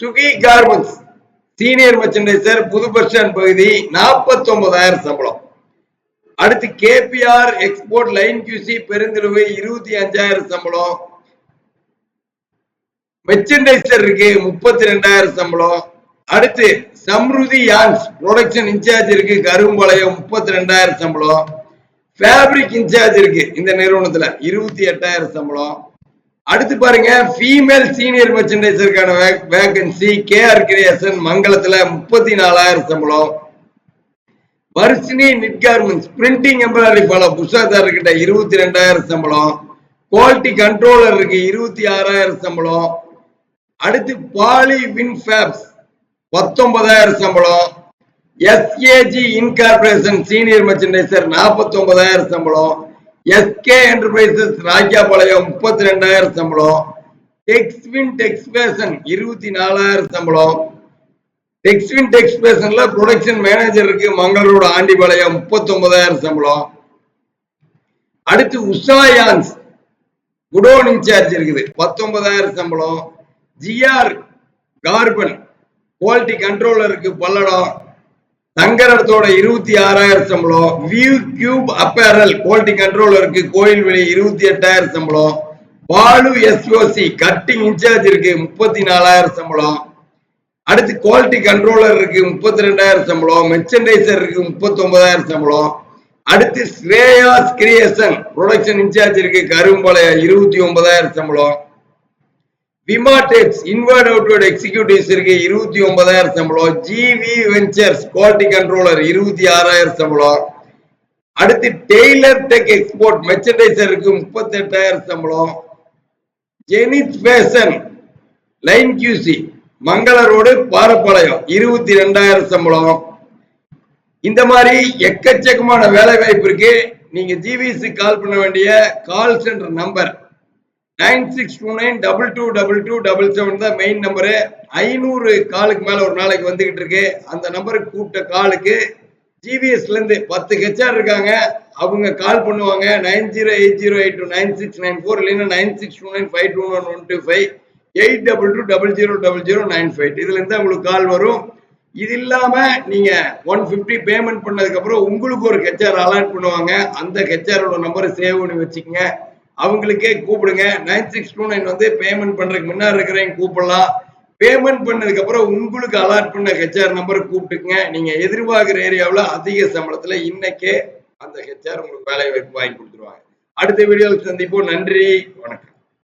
Suki garments. Senior merchandiser புது bus stand பகுதி நாற்பத்தி ஒன்பதாயிரம் சம்பளம். அடுத்து கேபிஆர் எக்ஸ்போர்ட் லைன் கியூசி பெருந்திருவு இருபத்தி அஞ்சாயிரம் சம்பளம். மெர்ச்சன்டைசர் இருக்கு முப்பத்தி ரெண்டாயிரம் சம்பளம். அடுத்து சம்ருதி யான்ஸ் ப்ரொடக்ஷன் இன்சார்ஜ் இருக்கு கரும்பாளையம் முப்பத்தி ரெண்டாயிரம் சம்பளம். ஃபேப்ரிக் இன்சார்ஜ் இருக்கு இந்த நிறுவனத்துல இருபத்தி எட்டாயிரம் சம்பளம். அடுத்து பாருங்க ஃபீமேல் சீனியர் மெர்ச்சன்டைசருக்கான வேகன்சி கேஆர் கிரியேஷன் மங்களத்துல முப்பத்தி நாலாயிரம் சம்பளம். Varshini knit garments printing embroidery பல புஷாதார் கிட்ட இருபத்தி ரெண்டாயிரம் சம்பளம். குவாலிட்டி கண்ட்ரோலர் இருக்கு இருபத்தி ஆறாயிரம் சம்பளம். அடுத்து பாலி வின் ஃபேப்ஸ் பத்தொன்பதாயிரம் சம்பளம். எஸ்ஏஜி இன்கார்பரேஷன் சீனியர் மெர்ச்சன்டைசர் நாற்பத்தி ஒன்பதாயிரம் சம்பளம். எஸ்கே என்டர்பிரைசஸ் ராஜாபாளையம் முப்பத்தி ரெண்டாயிரம் சம்பளம். டெக்ஸ்வின் டெக்ஸ்பேஷன் இருபத்தி நாலாயிரம் சம்பளம். டெக்ஸ்வின் டெக்ஸ்பேஷன்ல ப்ரொடக்ஷன் மேனேஜர் இருக்கு மங்களூர் ஆண்டிபாளையம் முப்பத்தி ஒன்பதாயிரம் சம்பளம். அடுத்து உஷாயான்ஸ் குடோன் இன்சார்ஜ் இருக்குது பத்தொன்பதாயிரம் சம்பளம். ஜிஆர் கார்பன் குவாலிட்டி கண்ட்ரோலருக்கு பல்லடம். தங்கரத்தோட இருபத்தி ஆறாயிரம் சம்பளம். வியூ கியூப் அப்பேரல் குவாலிட்டி கண்ட்ரோலருக்கு விலை இருபத்தி எட்டாயிரம் சம்பளம். பாலு எஸ்ஓசி கட்டிங் இன்சார்ஜ் இருக்கு. முப்பத்தி நாலாயிரம் சம்பளம். அடுத்து குவாலிட்டி கண்ட்ரோலர் இருக்கு. முப்பத்தி ரெண்டாயிரம் சம்பளம். மெர்ச்சன்டைசர் இருக்கு. முப்பத்தி ஒன்பதாயிரம் சம்பளம். அடுத்து ஸ்ரேயாஸ் கிரியேஷன் ப்ரொடக்ஷன் இன்சார்ஜ் இருக்கு. கரும்பாளையம் இருபத்தி ஒன்பதாயிரம் சம்பளம். விமாடெக்ஸ் இன்வர்ட் அவுட்வர்ட் எக்ஸிக்யூட்டிவ்ஸ் இருக்கு இருபத்தி ஒன்பதாயிரம் சம்பளம். ஜிவி வெஞ்சர்ஸ் குவாலிட்டி கண்ட்ரோலர் இருபத்தி ஆறாயிரம் சம்பளம். அடுத்து டெய்லர் டெக் எக்ஸ்போர்ட் மெர்ச்சன்டைசர் இருக்கு முப்பத்தி எட்டாயிரம் சம்பளம் Zenith fashion line QC Mangala road Parappalayam இருபத்தி ரெண்டாயிரம் சம்பளம். இந்த மாதிரி எக்கச்சக்கமான வேலை வாய்ப்பு இருக்கு. நீங்க ஜிவிசி கால் பண்ண வேண்டிய call centre number nine six two nine double two double two double seven தான் மெயின் நம்பரு ஐநூறு காலுக்கு மேல ஒரு நாளைக்கு வந்துகிட்டு இருக்கு. அந்த நம்பருக்கு கூப்பிட்ட காலுக்கு ஜிவிஎஸ்லேருந்து பத்து ஹெச்ஆர் இருக்காங்க. அவங்க கால் பண்ணுவாங்க. Nine zero eight zero eight two nine six nine four இல்லைன்னா nine six two nine five two one one two five eight double two double zero double zero nine five இதுலேருந்து உங்களுக்கு கால் வரும். இது இல்லாமல் நீங்கள் ஒன் ஃபிஃப்டி பேமெண்ட் பண்ணதுக்கப்புறம் உங்களுக்கு ஒரு ஹெச்ஆர் அலாட் பண்ணுவாங்க. அந்த ஹெச்ஆரோட நம்பரை சேவ் பண்ணி வச்சுக்கோங்க. அவங்களுக்கே கூப்பிடுங்க. நைன் சிக்ஸ் டூ நைன் வந்து பேமெண்ட் பண்றதுக்கு முன்னாடி இருக்கிறவங்க கூப்பிடலாம். பேமெண்ட் பண்ணதுக்கு அப்புறம் உங்களுக்கு அலாட் பண்ண ஹெச்ஆர் நம்பரை கூப்பிட்டுக்குங்க. நீங்க எதிர்பார்க்குற ஏரியாவில் அதிக சம்பளத்துல இன்னைக்கே அந்த ஹெச்ஆர் உங்களுக்கு வேலை வாய்ப்பு வாங்கி கொடுத்துருவாங்க. அடுத்த வீடியோவில் சந்திப்போம். நன்றி. வணக்கம்.